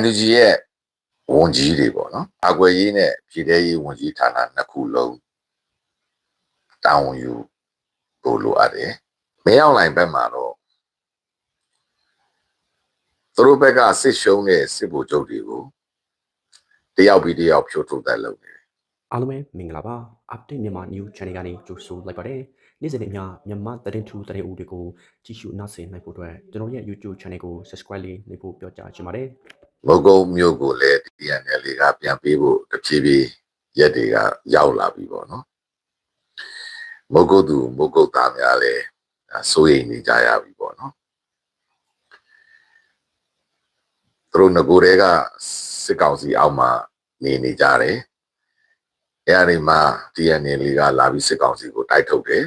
NUG ရဲ့ဝန်ကြီးတွေပေါ့နော်အကွယ်ရေးနဲ့ပြည်ထရေးဝန်ကြီးဌာနနှစ်ခုလုံးတာဝန်ယူဖို့လိုအပ်တယ်မင်းအောင်လိုင်ဘက်မှာတော့သူတို့ဘက်ကစစ်ရှုံးတဲ့စစ်ဗိုလ်ချုပ်တွေကိုတယောက်ပြီးတယောက်ဖြိုးထုတ်တဲ့လုပ်နေတယ်အားလုံးပဲမင်္ဂလာပါ update မြန်မာ new channel ကနေကြိုဆိုလိုက်ပါတယ်နေ့စဉ်နဲ့မျှမြန်မာသတင်းထူးသတင်းဦးတွေကိုကြည့်ရှုနားဆင်နိုင်ဖို့အတွက်ကျွန်တော်ရဲ့ YouTube channel ကို subscribe လေးလုပ်ဖို့ပြောကြားချင်ပါတယ် မုတ်ကုတ်မြို့ကိုလည်း DNL ကပြန်ပေးဖို့တဖြည်းဖြည်းရက်တွေကရောက်လာပြီပေါ့နော်မုတ်ကုတ်သူမုတ်ကုတ်သားများလည်းအဲစိုးရိမ်နေကြရပြီပေါ့နော်သူတို့ငကိုယ်တွေကစစ်ကောင်စီအောက်မှာနေနေကြတယ်အဲဒီမှာ DNL ကလာပြီးစစ်ကောင်စီကိုတိုက်ထုတ်တယ်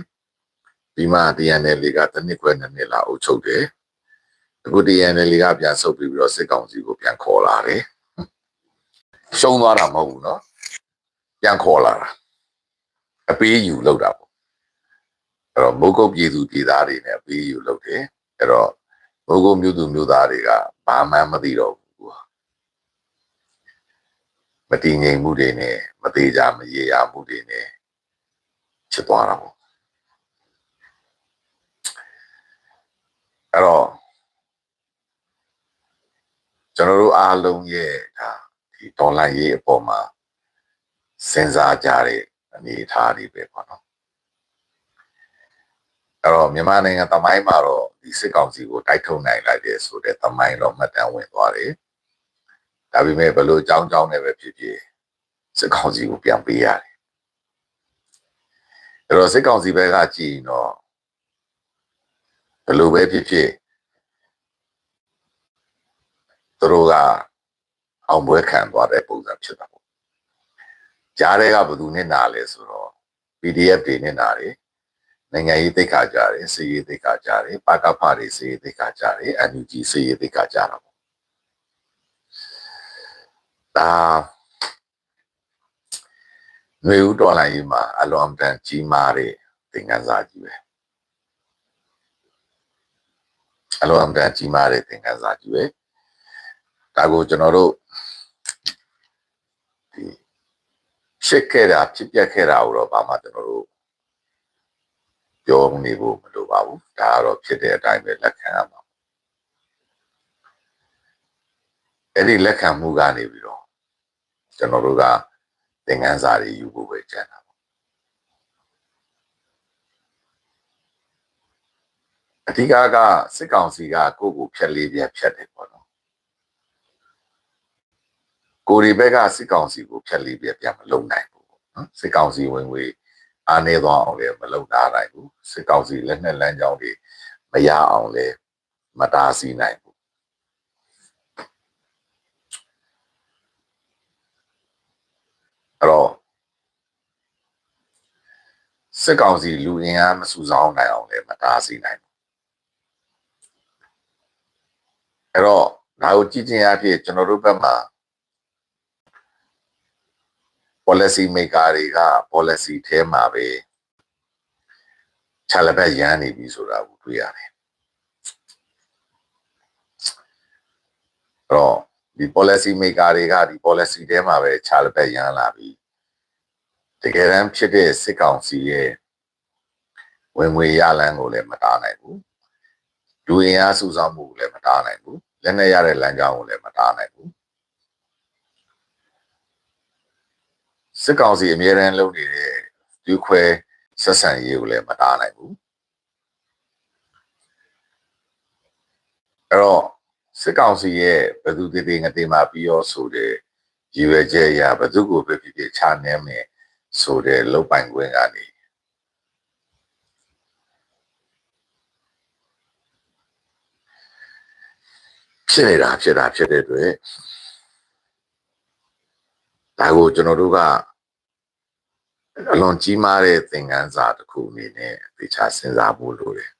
ပြီးမှ DNL ကတစ်နှစ်ခွဲနှစ်နှစ်လာအုပ်ချုပ်တယ် အခု DNL ကပြန်ဆုတ်ပြီးပြီးတော့စစ်ကောင်စီကိုပြန်ခေါ်လာတယ်ရှုံးသွားတာမဟုတ်ဘူးเนาะပြန်ခေါ်လာတာအပေးယူလောက်တာပေါ့အဲ့တော့မုတ်ကုတ်ပြည်သူပြည်သားတွေနဲ့အပေးယူလောက်တယ်အဲ့တော့မုတ်ကုတ်မြို့သူမြို့သားတွေကဘာမှမသိတော့ဘူးကွာမတည်ငြိမ်မှုတွေနဲ့မသေးကြမရေရာမှုတွေနဲ့ဖြစ်သွားတာပေါ့အဲ့တော့ ကျွန်တော်တို့အားလုံးရဲ့ဒါဒီဒေါ်လာရေးအပေါ်မှာစဉ်းစားကြတဲ့အနေအထားတွေပဲပေါ့နော်အဲ့တော့မြန်မာနိုင်ငံတမိုင်းမှာတော့ဒီစစ်ကောင်စီကိုတိုက်ထုတ်နိုင်လိုက်တဲ့ဆိုတဲ့တမိုင်းတော့မှတ်တမ်းဝင်သွားတယ်ဒါပေမဲ့ဘယ်လိုအကြောင်းကြောင်းနဲ့ပဲဖြစ်ဖြစ်စစ်ကောင်စီကိုပြန်ပေးရတယ်အဲ့တော့စစ်ကောင်စီဘက်ကကြည့်ရင်တော့ဘယ်လိုပဲဖြစ်ဖြစ် သူတို့ကအောင်ပွဲခံသွားတဲ့ပုံစံဖြစ်တာပေါ့ကြားတဲ့ကဘယ်သူနဲ့နာလဲဆိုတော့ PDF တွေနဲ့နာတယ်နိုင်ငံရေးသိက္ခာကြတယ်စီရေးသိက္ခာကြတယ်ပါကဖတွေစီရေးသိက္ခာကြတယ် NUG စီရေးသိက္ခာကြတာပေါ့ဒါຫນွေဦးတော်လိုင်းကြီးမှာအလွန်အတန်ကြီးမားတဲ့သင်ခန်းစာကြီးပဲအလွန်အတန်ကြီးမားတဲ့သင်ခန်းစာကြီးပဲ ဒါကိုကျွန်တော်တို့ဒီရှစ်ခဲ့တာဖြစ်ပျက်ခဲ့တာကိုတော့ဘာမှကျွန်တော်တို့ပြောနေဖို့မလိုပါဘူးဒါကတော့ဖြစ်တဲ့အတိုင်းပဲလက်ခံရမှာအဲ့ဒီလက်ခံမှုကနေပြီးတော့ကျွန်တော်တို့ကသင်ခန်းစာတွေယူဖို့ပဲကြံတာပေါ့အဓိကကစစ်ကောင်စီကကိုယ့်ကိုဖြက်လေးပြက်ဖြက်တယ်ပေါ့နော် ကိုရီဘက်ကစစ်ကောင်စီကိုဖျက်လေးပြပြန်မလုံနိုင်ဘူးပေါ့နော်စစ်ကောင်စီဝင်ငွေအားနေသွားအောင်လည်းမလုံတာနိုင်ဘူးစစ်ကောင်စီလက်နဲ့လမ်းကြောင်းတွေမရအောင်လည်းမတားဆီးနိုင်ဘူးအဲ့တော့စစ်ကောင်စီလူအင်အားမစုဆောင်းနိုင်အောင်လည်းမတားဆီးနိုင်ဘူးအဲ့တော့ဒါကိုကြည့်ချင်းအဖြစ်ကျွန်တော်တို့ဘက်မှာ policy maker တွေက policy ထဲမှာပဲခြာလဘက်ရမ်းနေပြီဆိုတာကိုတွေ့ရတယ်။အဲ့တော့ဒီ policy maker တွေကဒီ policy ထဲမှာပဲခြာလဘက်ရမ်းလာပြီ။တကယ်တမ်းဖြစ်တဲ့စစ်ကောင်စီရဲ့ဝင်ငွေရလန်းကိုလည်းမတားနိုင်ဘူး။လူအင်အားစုဆောင်မှုကိုလည်းမတားနိုင်ဘူး။လက်နဲ့ရတဲ့လမ်းကြောင်းကိုလည်းမတားနိုင်ဘူး။ စစ်ကောင်စီအမြဲတမ်းလုပ်နေတဲ့ဒီခွဲဆက်ဆံရေးကိုလည်းမတားနိုင်ဘူးအဲ့တော့စစ်ကောင်စီရဲ့ဘယ်သူတည်တည်ငတေမှာပြီးရောဆိုတဲ့ရည်ရွယ်ချက်အရဘယ်သူကိုပဲဖြစ်ဖြစ်ခြားနေမယ်ဆိုတဲ့လုံပိုင်ခွင့်ကနေဖြစ်နေတာဖြစ်တာဖြစ်တဲ့အတွက်ဒါကိုကျွန်တော်တို့က အလွန်ကြီးမားတဲ့သင်ခန်းစာတစ်ခုအနေနဲ့သိချစဉ်းစားဖို့လိုတယ်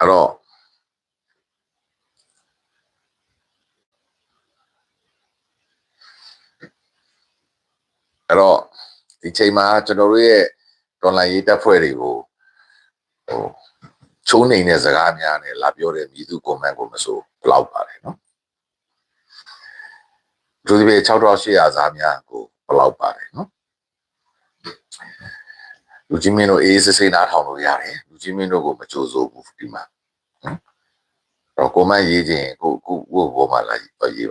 အဲ့တော့အဲ့တော့ဒီဒီချိန်မှာကျွန်တော်တို့ရဲ့ဒေါ်လာရေးတက်ဖွဲ့တွေကိုဟို ချိုးနေတဲ့စကားများနဲ့လာပြောတဲ့မြည်သူကွန်မန့်ကိုမဆိုဘလောက်ပါတယ်နော်သူဒီပေ6800စားများကိုဘလောက်ပါတယ်နော်လူကြီးမင်းတို့အေးစစ်စိနားထောင်လို့ရတယ်လူကြီးမင်းတို့ကိုမကြိုးစိုးဘူးဒီမှာနော်တော့ကွန်မန့်ရေးခြင်းကိုကိုကိုဘောမှလာရေးပါအဲ့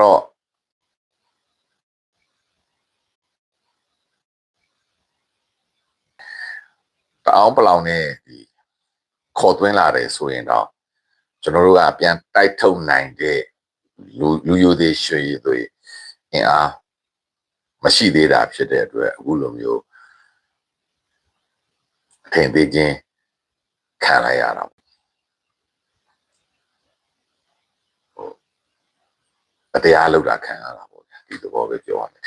တော့ တအောင်ပလောင်နဲ့ဒီခေါ်သွင်းလာတယ်ဆိုရင်တော့ကျွန်တော်တို့ကပြန်တိုက်ထုတ်နိုင်တဲ့လူလူယိုသေးရွှေရည်တွေအင်အားမရှိသေးတာဖြစ်တဲ့အတွက်အခုလိုမျိုးအထင်သေးခြင်းခံလိုက်ရတာပေါ့ဟိုအတရားလောက်တာခံရတာပေါ့ဗျာဒီသဘောပဲပြောရမယ်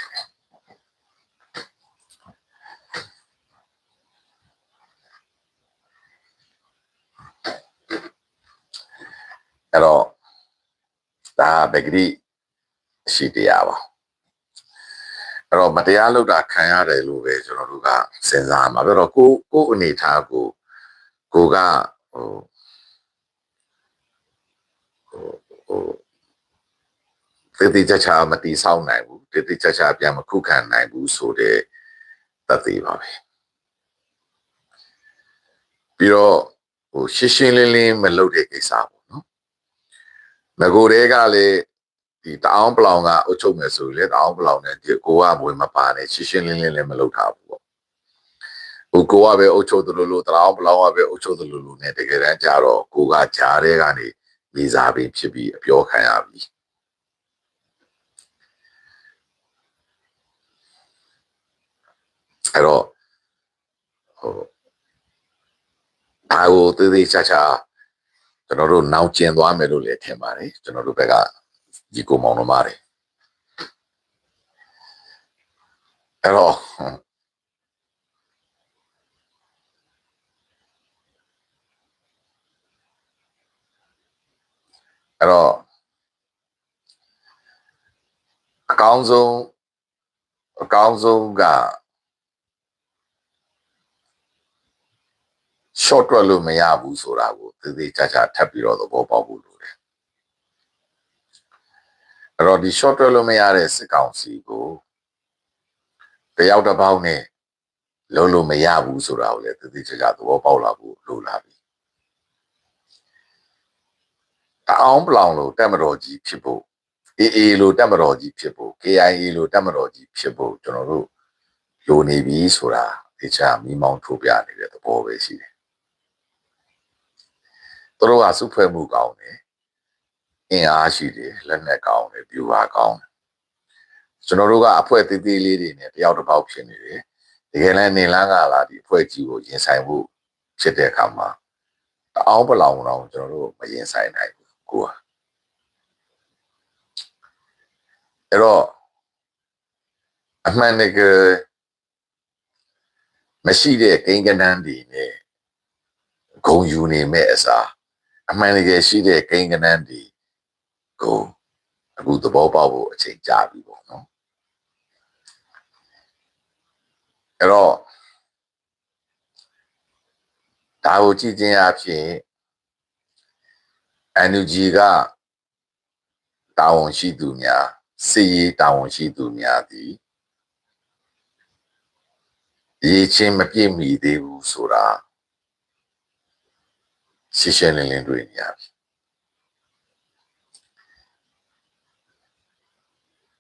အဲ့တော့ဒါဗဂရိရှိတရားပါအဲ့တော့မတရားလုပ်တာခံရတယ်လို့ပဲကျွန်တော်တို့ကစဉ်းစားမှာပြီးတော့ကိုကိုအနေထားကိုကိုကဟိုဟိုဟိုတေးသေးချာချာမတီးဆောက်နိုင်ဘူးတေးသေးချာချာပြန်မခုခံနိုင်ဘူးဆိုတဲ့တသက်ပါပဲပြီးတော့ဟိုရှင်းရှင်းလင်းလင်းမလုပ်တဲ့ကိစ္စပေါ့နော် ငကိုတဲကလည်းဒီတအောင်ပလောင်ကအုတ်ချုပ်မယ်ဆိုရင်လေတအောင်ပလောင်နဲ့ဒီကိုကဘွေမပါနဲ့ရှင်းရှင်းလင်းလင်းလည်းမလုပ်ထားဘူးပေါ့ဟိုကိုကပဲအုတ်ချုပ်သလိုလိုတအောင်ပလောင်ကပဲအုတ်ချုပ်သလိုလိုနဲ့တကယ်တမ်းကျတော့ကိုကဂျားတဲ့ကနေမိစားပြီးဖြစ်ပြီးအပြောခံရပြီအဲ့တော့ဟိုဘာကိုသေးသေးချာချာ ကျွန်တော်တို့နောက်ကျင်သွားမယ်လို့လည်းထင်ပါတယ်ကျွန်တော်တို့ဘက်ကဒီကိုမောင်နှမတွေအဲ့တော့အဲ့တော့အကောင်းဆုံးအကောင်းဆုံးက short တွက်လို့မရဘူးဆိုတာကိုသေသေးချာချာထပ်ပြီးတော့သဘောပေါက်ဖို့လိုတယ်အဲ့တော့ဒီ short တွက်လို့မရတဲ့စစ်ကောင်စီကိုတယောက်တစ်ပေါက်နဲ့လုံးလို့မရဘူးဆိုတာကိုလည်းသေသေးချာချာသဘောပေါက်လာဖို့လိုလာပြီတအောင်ပလောင်လို့တက်မတော်ကြီးဖြစ်ဖို့ AA လို့တက်မတော်ကြီးဖြစ်ဖို့ KIA လို့တက်မတော်ကြီးဖြစ်ဖို့ကျွန်တော်တို့လိုနေပြီဆိုတာတခြားမိမောင်းထိုးပြနေတဲ့သဘောပဲရှိတယ် သူတို့ကစုဖွဲ့မှုကောင်းတယ်အင်အားရှိတယ်လက်နက်ကောင်းတယ်ပြူပါကောင်းတယ်ကျွန်တော်တို့ကအဖွဲ့သေးသေးလေးတွေနဲ့တယောက်တစ်ပေါက်ဖြစ်နေတယ်တကယ်လည်းနေလန်းကလာဒီအဖွဲ့ကြီးကိုရင်ဆိုင်မှုဖြစ်တဲ့အခါမှာတအောင်ပလောင်တော့ကျွန်တော်တို့မရင်ဆိုင်နိုင်ဘူးကိုကအဲ့တော့အမှန်တကယ်မရှိတဲ့ကိန်းကနန်းတွေနဲ့ဂုံယူနေမဲ့အစား အမှန်တကယ်ရှိတဲ့ကိန်းကနန်းဒီကိုအခုသဘောပေါက်ဖို့အချိန်ကြာပြီပေါ့နော်အဲ့တော့ဒါကိုကြည့်ခြင်းအဖြစ် NUG ကတာဝန်ရှိသူများစီရေးတာဝန်ရှိသူများသည်ရေးချင်းမပြည့်မီသေးဘူးဆိုတာ ရှင်းရှင်းလင်းလင်းတွေ့နေရပြီ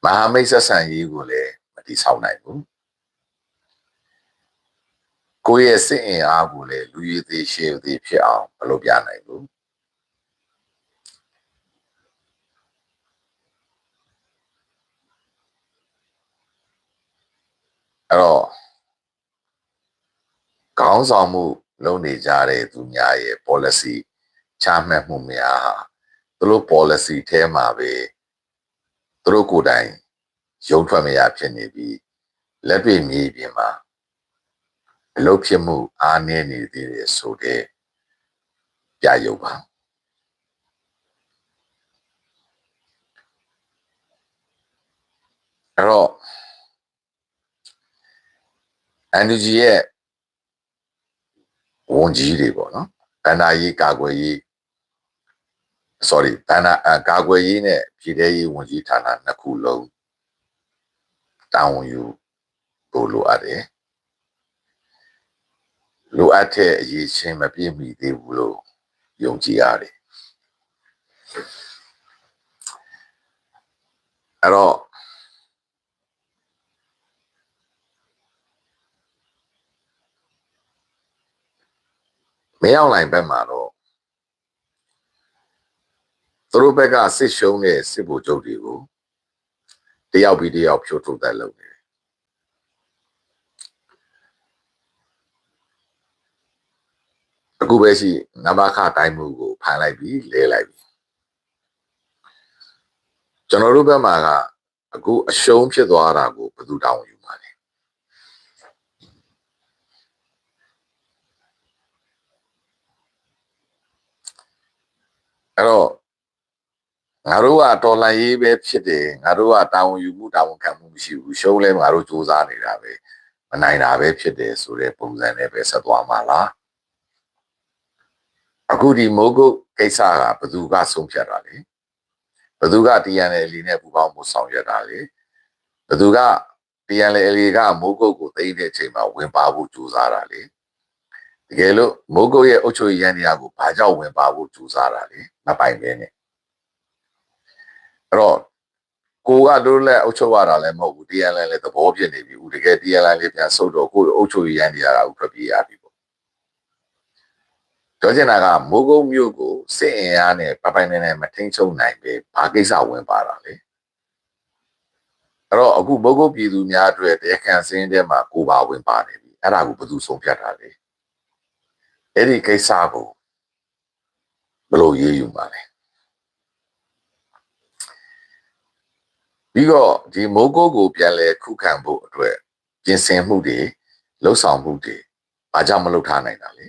မဟာမိတ်ဆက်ဆံရေးကိုလည်းမတိဆောက်နိုင်ဘူးကိုယ့်ရဲ့စစ်အင်အားကိုလည်းလူရည်သေးရှေ့သေးဖြစ်အောင်မလုပ်ပြနိုင်ဘူးအဲ့တော့ခေါင်းဆောင်မှု လုပ်နေကြတဲ့သူများရဲ့ policy ချမှတ်မှုများဟာသူတို့ policy ထဲမှာပဲသူတို့ကိုယ်တိုင်ရုံထွက်မရဖြစ်နေပြီးလက်တွေ့မြေပြင်မှာအလုပ်ဖြစ်မှုအားနည်းနေသေးတယ်ဆိုတဲ့ပြရုပ်ပါအဲ့တော့ NUG ရဲ့ ဝန်ကြီးတွေပေါ့နော်ဗန္ဒာရေးကာကွယ်ရေး sorry ဗန္ဒာအကာကွယ်ရေးနဲ့ပြည်ထရေးဝန်ကြီးဌာနနှစ်ခုလုံးတာဝန်ယူဖို့လိုအပ်တယ်လိုအပ်တဲ့အရေးချင်းမပြည့်မီသေးဘူးလို့ယုံကြည်ရတယ်အဲ့တော့ မင်းအောင်လိုင်ဘက်မှာတော့သူတို့ဘက်ကစစ်ရှုံးတဲ့စစ်ဗိုလ်ချုပ်တွေကိုတယောက်ပြီးတယောက်ဖြိုးထုတ်တဲ့လုပ်နေတယ်အခုပဲရှိနဘာခတိုင်းမှုကိုဖန်လိုက်ပြီးလဲလိုက်ပြီးကျွန်တော်တို့ဘက်မှာကအခုအရှုံးဖြစ်သွားတာကိုဘယ်သူတောင်းယူမှာလဲ အဲ့တော့ငါတို့ကတော်လှန်ရေးပဲဖြစ်တယ်ငါတို့ကတာဝန်ယူမှုတာဝန်ခံမှုမရှိဘူးရှုံးလဲငါတို့စူးစမ်းနေတာပဲမနိုင်တာပဲဖြစ်တယ်ဆိုတဲ့ပုံစံနဲ့ပဲဆက်သွားမှာလားအခုဒီမိုးကုတ်ကိစ္စကဘယ်သူကဆုံးဖြတ်တာလဲဘယ်သူက TNL နဲ့ပူးပေါင်းမှုဆောင်ရွက်တာလဲဘယ်သူက TNL ကမိုးကုတ်ကိုသိမ်းတဲ့အချိန်မှာဝင်ပါဖို့ကြိုးစားတာလေ တကယ်လို့မိုးကုတ်ရဲ့အုပ်ချုပ်ရေးရန်တရားကိုဘာကြောင့်ဝင်ပါဖို့ကြိုးစားတာလဲမပိုင်ပဲနဲ့အဲ့တော့ကိုကတို့လည်းအုပ်ချုပ်ရတာလည်းမဟုတ်ဘူး TNL လည်းသဘောပြနေပြီဦးတကယ် TNL လေးပြန်ဆုတ်တော့ကိုအုပ်ချုပ်ရေးရန်တရားကဥထွက်ပြေးရပြီပေါ့ပြောချင်တာကမိုးကုတ်မြို့ကိုစစ်အင်အားနဲ့ပပိုင်နေနဲ့မထိန်ချုပ်နိုင်ပဲဘာကိစ္စဝင်ပါတာလဲအဲ့တော့အခုမိုးကုတ်ပြည်သူများအတွက်တရားခံစင်းတဲ့မှာကိုပါဝင်ပါနေပြီအဲ့ဒါကိုဘယ်သူဆုံးဖြတ်တာလဲ အဲ့ဒီကိစ္စကိုဘယ်လိုရေးယူပါလဲပြီးတော့ဒီမိုးကုတ်ကိုပြန်လဲခုခံဖို့အတွက်ပြင်ဆင်မှုတွေလှုပ်ဆောင်မှုတွေဘာကြောင့်မလုပ်ထားနိုင်တာလဲ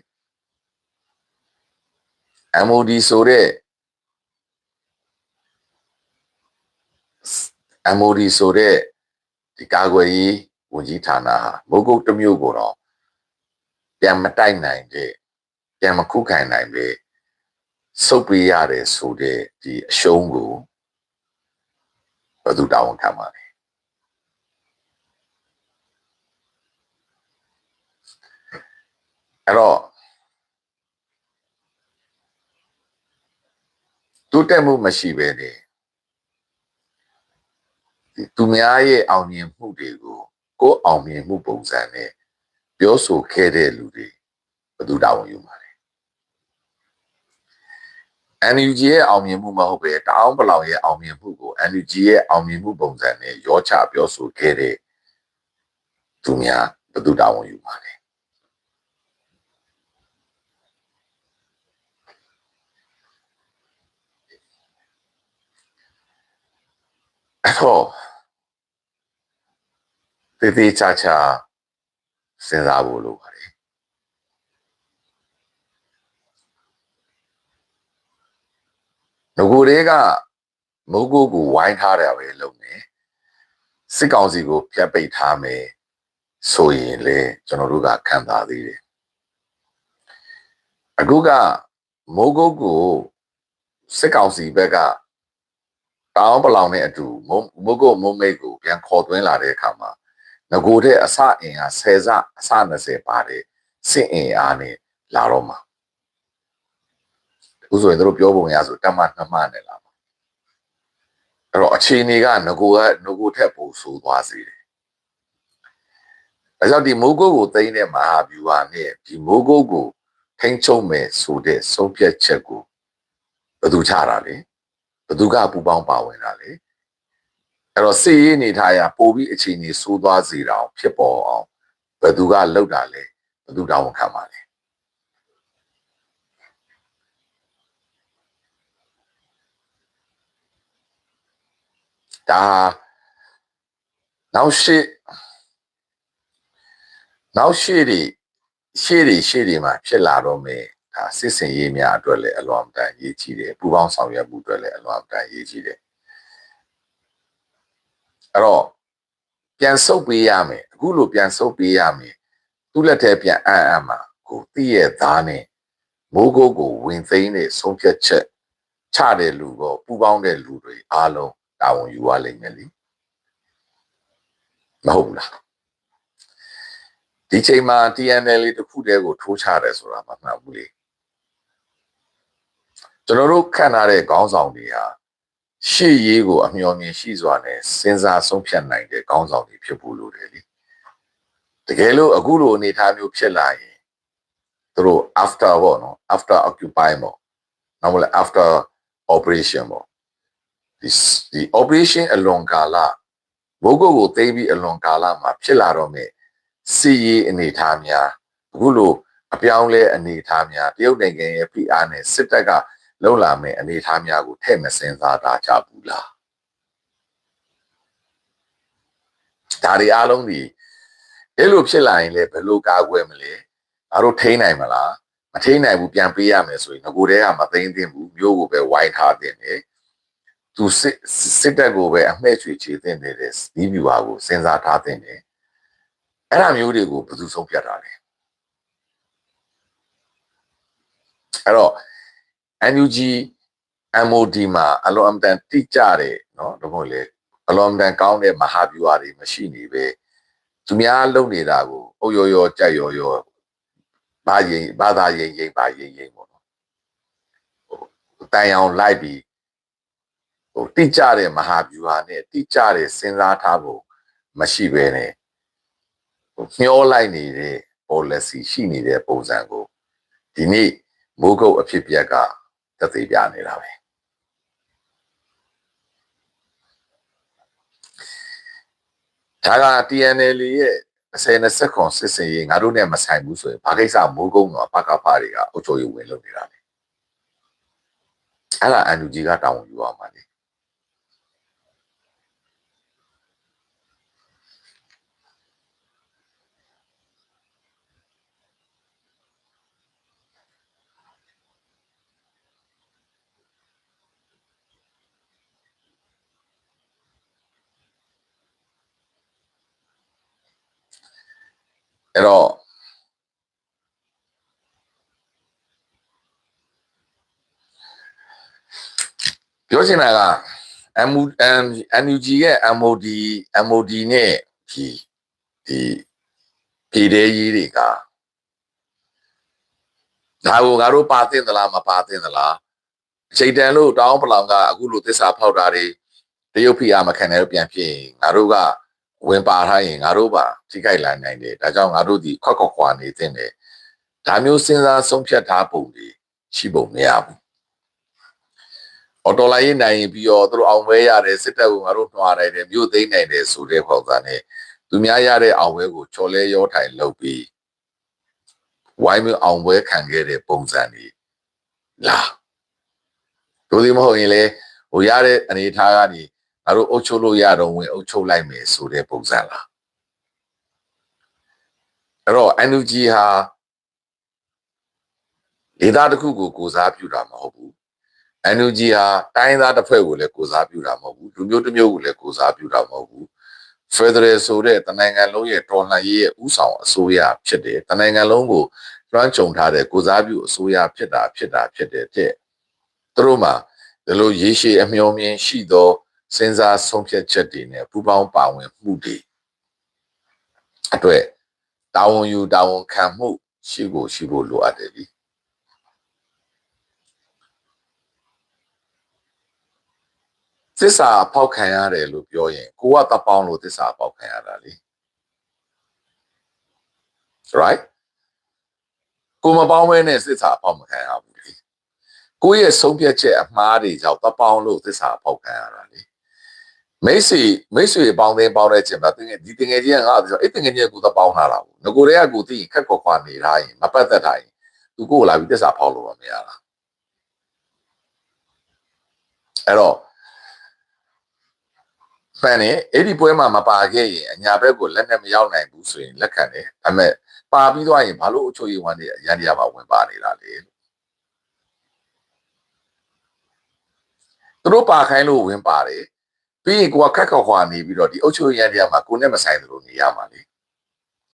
MOD ဆိုတဲ့ MOD ဆိုတဲ့ဒီကာကွယ်ရေးဝန်ကြီးဌာနဟာမိုးကုတ်တစ်မျိုးကိုတော့ပြန်မတိုက်နိုင်တဲ့ ပြန်မခုခံနိုင်ပဲစုပ်ပေးရတယ်ဆိုတဲ့ဒီအရှုံးကိုဘယ်သူတောင်းခံမှာလဲအဲ့တော့တိုးတက်မှုမရှိပဲနေဒီသူများရဲ့အောင်မြင်မှုတွေကိုကိုယ်အောင်မြင်မှုပုံစံနဲ့ပြောဆိုခဲ့တဲ့လူတွေဘယ်သူတာဝန်ယူမှာလဲ NUG ရဲ့အောင်မြင်မှုမဟုတ်ပဲတအောင်ပလောင်ရဲ့အောင်မြင်မှုကို NUG ရဲ့အောင်မြင်မှုပုံစံနဲ့ရောချပြောဆိုခဲ့တဲ့သူများဘယ်သူတာဝန်ယူမှာလဲအဲ့တော့တေးသေးချာချာစဉ်းစားဖို့လိုပါတယ် ကိုတွေကမိုးကိုကိုဝိုင်းထားတယ်ပဲလုပ်နေစစ်ကောင်စီကိုပြတ်ပိတ်ထားမယ်ဆိုရင်လေကျွန်တော်တို့ကခံစားသေးတယ်အခုကမိုးကုတ်ကိုစစ်ကောင်စီဘက်ကတောင်းပလောင်နဲ့အတူမိုးကုတ်မိုးမိတ်ကိုပြန်ခေါ်သွင်းလာတဲ့အခါမှာငကိုတဲ့အစအင်အား10စအစ20ပါတယ်စစ်အင်အားနဲ့လာတော့မှာအ ခုဆိုရင်တို့ပြောပုံရဆိုတမနှစ်မှနဲ့လာမှာအဲ့တော့အခြေအနေကငကိုကငကိုထက်ပိုဆိုးသွားစေတယ်ဒါကြောင့်ဒီမိုးကုတ်ကိုသိမ်းတဲ့မဟာဗျူဟာနဲ့ဒီမိုးကုတ်ကိုထိန်းချုပ်မယ်ဆိုတဲ့ဆုံးဖြတ်ချက်ကိုဘယ်သူချတာလဲဘယ်သူကပူပေါင်းပါဝင်တာလဲအဲ့တော့စစ်ရေးအနေထားရပို့ပြီးအခြေအနေဆိုးသွားစေတာဖြစ်ပေါ်အောင်ဘယ်သူကလောက်တာလဲဘယ်သူတောင်းခံပါလဲ ဒါနောက်ရှိနောက်ရှိတွေရှေ့တွေရှေ့တွေမှာဖြစ်လာတော့မယ်ဒါစစ်စင်ရေးများအတွက်လည်းအလွန်အတန်ရေးကြီးတယ်ပူပေါင်းဆောင်ရွက်မှုအတွက်လည်းအလွန်အတန်ရေးကြီးတယ်အဲ့တော့ပြန်ဆုပ်ပေးရမယ်အခုလိုပြန်ဆုပ်ပေးရမယ်သူ့လက်ထဲပြန်အံ့အံ့မှာကိုတိရဲ့သားနဲ့မိုးကုတ်ကိုဝင်သိမ်းတဲ့ဆုံးဖြတ်ချက်ချတဲ့လူကပူပေါင်းတဲ့လူတွေအားလုံး တာဝန်ယူရလိမ့်မယ်လीမဟုတ်ဘူးလားဒီချိန်မှာ TNL တခုတည်းကိုထိုးချတယ်ဆိုတာမမှန်ဘူးလေကျွန်တော်တို့ခံထားတဲ့ခေါင်းဆောင်တွေဟာရှေ့ရေးကိုအမျှော်မြင်ရှိစွာနဲ့စဉ်းစားဆုံးဖြတ်နိုင်တဲ့ခေါင်းဆောင်တွေဖြစ်ဖို့လိုတယ်လေတကယ်လို့အခုလိုအနေအထားမျိုးဖြစ်လာရင်သူတို့ after ပေါ့နော် after occupy ပေါ့နောက်မလဲ after operation ပေါ့ ဒီဒီ operation အလွန်ကာလဘိုးကုတ်ကိုသိမ်းပြီးအလွန်ကာလမှာဖြစ်လာတော့မယ်စီရေးအနေအထားများအခုလိုအပြောင်းလဲအနေအထားများတရုတ်နိုင်ငံရဲ့ PR နဲ့စစ်တပ်ကလုံလာမယ်အနေအထားများကိုထည့်မစင်စားတာကြဘူးလားဒါတွေအားလုံးဒီအဲ့လိုဖြစ်လာရင်လည်းဘယ်လိုကာကွယ်မလဲငါတို့ထိန်းနိုင်မလားမထိန်းနိုင်ဘူးပြန်ပေးရမယ်ဆိုရင်ငကိုတဲကမသိမ့်သင့်ဘူးမျိုးကိုပဲဝိုင်းထားတင်တယ် သူစစ်စစ်တပ်ကိုပဲအမှဲ့ချွေခြေသင့်နေတဲ့ဒီဗျူဟာကိုစဉ်းစားထားသင့်တယ်အဲ့ဒါမျိုးတွေကိုဘယ်သူဆုံးဖြတ်တာလဲအဲ့တော့ NUG MOD မှာအလွန်အမတန်တိကျတယ်နော်ဒါမှမဟုတ်လေအလွန်အမတန်ကောင်းတဲ့မဟာဗျူဟာတွေမရှိနေပဲသူများလုပ်နေတာကိုအုတ်ရော်ရော်ကြက်ရော်ရော်ဘာရင်ဘာသာရင်ရင်ဘာရင်ရင်ပေါ့နော်ဟိုတန်အောင်လိုက်ပြီး ဟိုတိကျတဲ့မဟာဗျူဟာနဲ့တိကျတဲ့စဉ်းစားထားဖို့မရှိပဲနဲ့ဟိုမျောလိုက်နေတဲ့ policy ရှိနေတဲ့ပုံစံကိုဒီနေ့မိုးကုတ်အဖြစ်ပြက်ကသက်သေပြနေတာပဲဒါက TNL ရဲ့10 20ခွန်စစ်စင်ရေးငါတို့နဲ့မဆိုင်ဘူးဆိုရင်ဘာကိစ္စမိုးကုတ်တော့ပကဖာတွေကအုပ်ချုပ်ရေးဝင်လုပ်နေတာလေအဲ့ဒါအန်ယူဂျီကတောင်းယူရမှာလေ အဲ့တော့ပြောချင်တာက MU NUG ရဲ့ MOD MOD နဲ့ဒီဒီပြည်သေးရေးတွေကဒါကိုငါတို့ပါသင့်သလားမပါသင့်သလားအချိန်တန်လို့တောင်းပလောင်ကအခုလိုသစ္စာဖောက်တာတွေတရုတ်ဖိအားမခံတဲ့ပြန်ဖြစ်ရင်ငါတို့က ဝင်ပါထားရင်ငါတို့ပါထိခိုက်လာနိုင်တယ်ဒါကြောင့်ငါတို့ဒီခွက်ခွက်ခွာနေတင်တယ်ဒါမျိုးစဉ်းစားဆုံးဖြတ်ထားပုံတွေရှိပုံမရဘူးအော်တိုလိုင်းနိုင်ပြီးတော့သူတို့အောင်ပွဲရတယ်စစ်တပ်ကငါတို့နှွားနိုင်တယ်မြို့သိမ်းနိုင်တယ်ဆိုတဲ့ပုံစံနဲ့သူများရတဲ့အောင်ပွဲကိုချော်လဲရောထိုင်လုပ်ပြီးဝိုင်းမအောင်ပွဲခံခဲ့တဲ့ပုံစံတွေလားတို့ဒီမဟုတ်ရင်လေဟိုရတဲ့အနေထားကနေ ငါတို့အုပ်ချုပ်လို့ရတော့ဝင်အုပ်ချုပ်လိုက်မယ်ဆိုတဲ့ပုံစံလားအဲ့တော့ NUG ဟာဒေသတစ်ခုကိုကိုစားပြုတာမဟုတ်ဘူး NUG ဟာတိုင်းသားတစ်ဖွဲ့ကိုလည်းကိုစားပြုတာမဟုတ်ဘူးလူမျိုးတစ်မျိုးကိုလည်းကိုစားပြုတာမဟုတ်ဘူး Federal ဆိုတဲ့တနိုင်ငံလုံးရဲ့တော်လှန်ရေးရဲ့ဥဆောင်အစိုးရဖြစ်တယ်တနိုင်ငံလုံးကိုလွှမ်းခြုံထားတဲ့ကိုစားပြုအစိုးရဖြစ်တာဖြစ်တာဖြစ်တဲ့တဲ့သူတို့မှာဒီလိုရေရှည်အမျှော်မြင်ရှိသော စဉ်းစားဆုံးဖြတ်ချက်တွေနဲ့ပူးပေါင်းပါဝင်မှုတွေအတွက်တာဝန်ယူတာဝန်ခံမှုရှိကိုရှိဖို့လိုအပ်တယ်လीသစ္စာဖောက်ခံရတယ်လို့ပြောရင်ကိုကတပေါင်းလို့သစ္စာဖောက်ခံရတာလေ right ကိုမပေါင်းမဲနဲ့သစ္စာဖောက်မခံရဘူးလေကိုရဲ့ဆုံးဖြတ်ချက်အမှားတွေကြောင့်တပေါင်းလို့သစ္စာဖောက်ခံရတာလေ မိတ်ဆွေမိတ်ဆွေပေါင်းတဲ့ပေါင်းတဲ့ချိန်မှာတင်ငယ်ဒီတင်ငယ်ချင်းကငါ့ဆိုအဲ့တင်ငယ်ချင်းကကိုတော့ပေါင်းလာတာဘူးငကိုတွေကကိုသိခက်ခွက်ခွာနေထားရင်မပတ်သက်ထားရင်သူကိုလာပြီးသစ္စာဖောက်လို့မရတာအဲ့တော့ဖန်နေအဲ့ဒီပွဲမှာမပါခဲ့ရင်အညာဘက်ကိုလက်နဲ့မရောက်နိုင်ဘူးဆိုရင်လက်ခံတယ်ဒါပေမဲ့ပါပြီးသွားရင်ဘာလို့အချို့ရေးဝန်တွေရန်တရားပါဝင်ပါနေတာလဲသူတို့ပါခိုင်းလို့ဝင်ပါတယ် ပြီးရင်ကိုကခက်ခက်ခွာနေပြီးတော့ဒီအုတ်ချိုရန်တရားမှာကိုနဲ့မဆိုင်သလိုနေရမှာလေ